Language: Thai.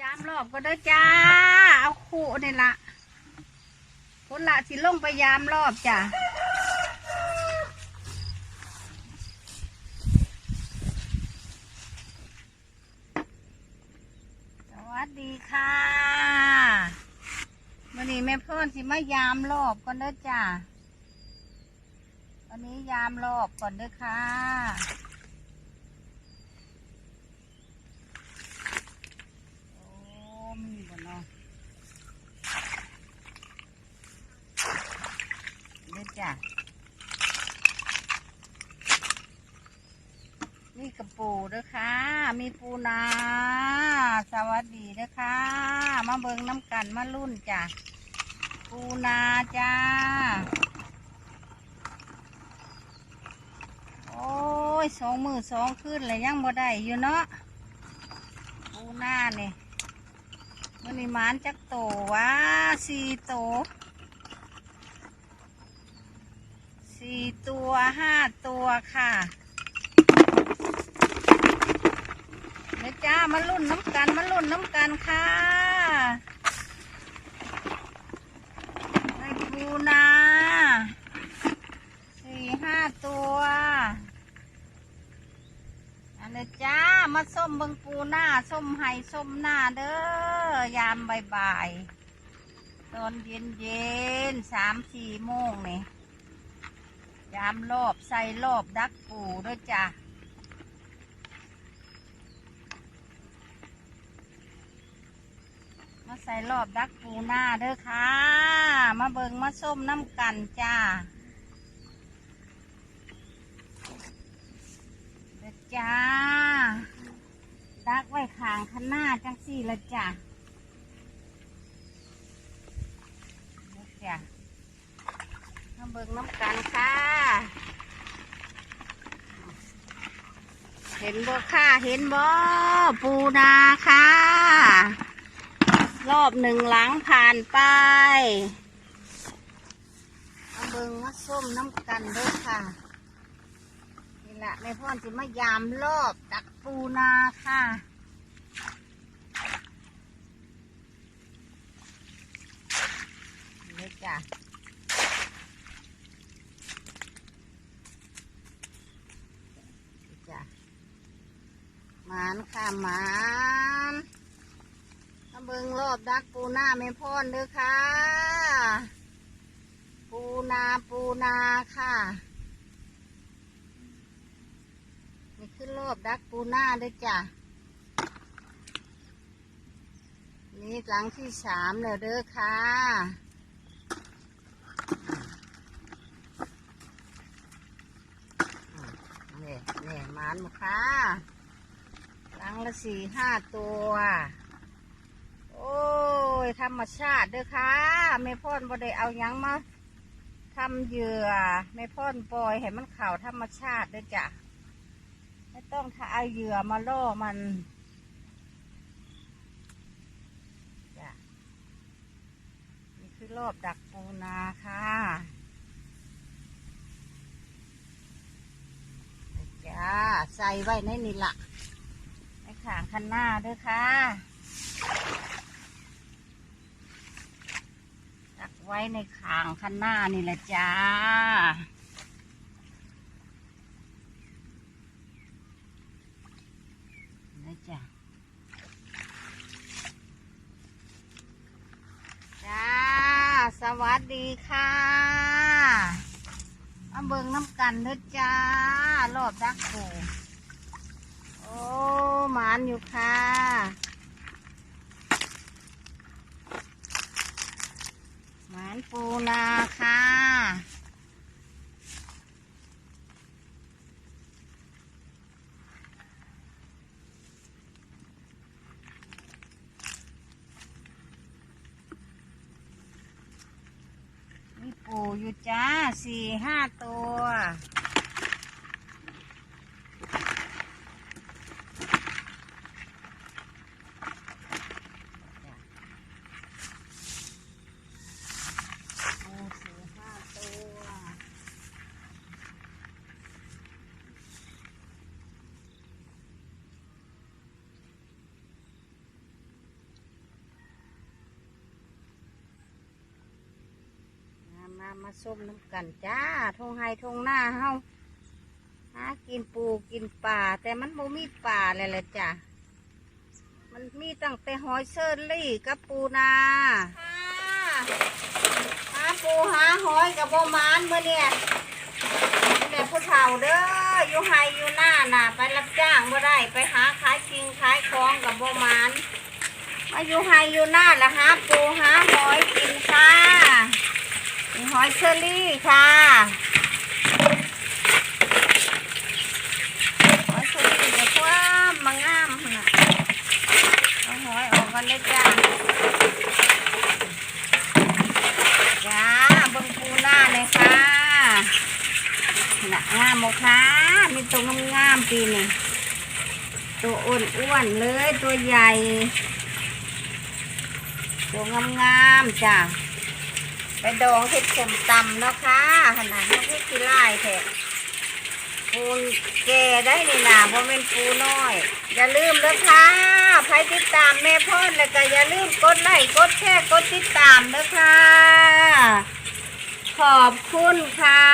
ยามรอบก็ได้อจ้า เอาคู่นี่ละคนละสิลงไปยามรอบจ้ะสวัสดีค่ะวันนี้แม่พ่อนสิมายามรอบก่อนเด้อจ้าวันนี้ยามรอบก่อนเด้อค่ะ โอ้ มีบ่เนาะเด้อจ้ะนี่กระปูด้อค่ะ มีปูนา สวัสดีด้อค่ะ มาเบิงน้ำกันมารุ่นจ้ะ ปูนาจ้า โอ้ยสองมือสองขึ้นเลยยังบ่ได้อยู่เนาะปูนาเนี่ย มันนี้มานจักโตวะสี่โตสี่ตัวห้าตัวค่ะเดี๋ยวจ้ามาลุ่นน้ำกันมาลุ่นน้ำกันค่ะ ในปูนาสี่ห้าตัว อันนี้จ้า มาส้มเบิงปูหน้าส้มไห้ส้มหน้าเด้อยามบ่ายๆตอนเย็นเย็นสามสี่โมงนี่ยามรอบใส่รอบดักปูด้วยจ้ะมาใส่รอบดักปูหน้าเด้อค่ะ มาเบิงมาส้มน้ำกันจ้าเด้อจ้า ดักไว้ขางข้างหน้า จังสี่ละจ้ะเด้อจ้ะมาเบิ่งน้ำกันค่ะ เห็นบ่ค่ะ เห็นบ่ปูนาค่ะ รอบหนึ่งหลังผ่านไปมาเบิ่งมาส้มน้ำกันด้วยค่ะนี่แหละแม่พ่อนสิมายามรอบตักปูนาค่ะนี่ จ้ะจ้ะหมานค่ะหมานมาเบิงรอบดักปูนาแม่พ่อนเด้อค่ะ ปูนาปูนาค่ะนี่ขึ้นรอบดักปูหน้าด้วยจ้ะนี่หลังที่สามแล้วเด้อค่ะ นี่นี่ห มานมาค่ะลังละสี่ห้าตัว โอ้ย ธรรมชาติเด้อค่ะไม่พ่อนบ่ได้เอายังมาทำเหยื่อไม่พ่อนปล่อยให้มันเข่าธรรมชาติเด้อจ้ะ ไม่ต้องถ้าเอาเหยื่อมาล่อมันจ้ะนี่คือรอบดักปูนาค่ะ จ้า ใส่ไว้ในนี่ละในขางคันหน้าด้วยค่ะดักไว้ในขางคันหน้านี่แหละจ้านะจ้ะจ้า สวัสดีค่ะ มาเบิงน้ำกันเด้อจ้า รอบดักปูโอ้หมานอยู่ค่ะ หมานปูนาค่ะ มีปู อยู่จ้าสี่ห้าตัว ปูสี่ห้าตัว มาส้มน้ำกันจ้าทงไฮทงหน้าเฮาหากินปูกินป่า แต่มันบ่มีป่าเลยแหละจ้ะมันมีตั้งแต่หอยเชอรี่กับปูนาหาปูหาหอยกับโบมานเมื่อเนี่ยแต่ผู้เฒ่าเด้ออยู่ไฮอยู่หน้าน่ะ ไปรับจ้างบ่ได้ไปหาขายกิงขายของกับโบมานมาอยู่ไฮอยู่หน้าละหาปูหาหอยกินค่ะ มีหอยเชอรี่ค่ะหอยเชอรี่เดี๋ยวความมางามนะเอาหอยออกกันเลยจ้าจ้าบนปูหน้าเลยค่ะน่ะงามหมกค่ะมีตัวงามๆปีนี่ตัวอ้วนๆเลยตัวใหญ่ ตัวงามๆจ้ะ ไปดองเห็ดสมตำเนาะค่ะขนาดเขาพูดที่ไล่แท้ปูนแก่ได้นี่นะเพราะเป็นปูน้อย อย่าลืมนะค่ะใครติดตามแม่พ่อนแล้วก็อย่าลืมกดไลค์กดแชร์กดติดตามนะค่ะ ขอบคุณค่ะ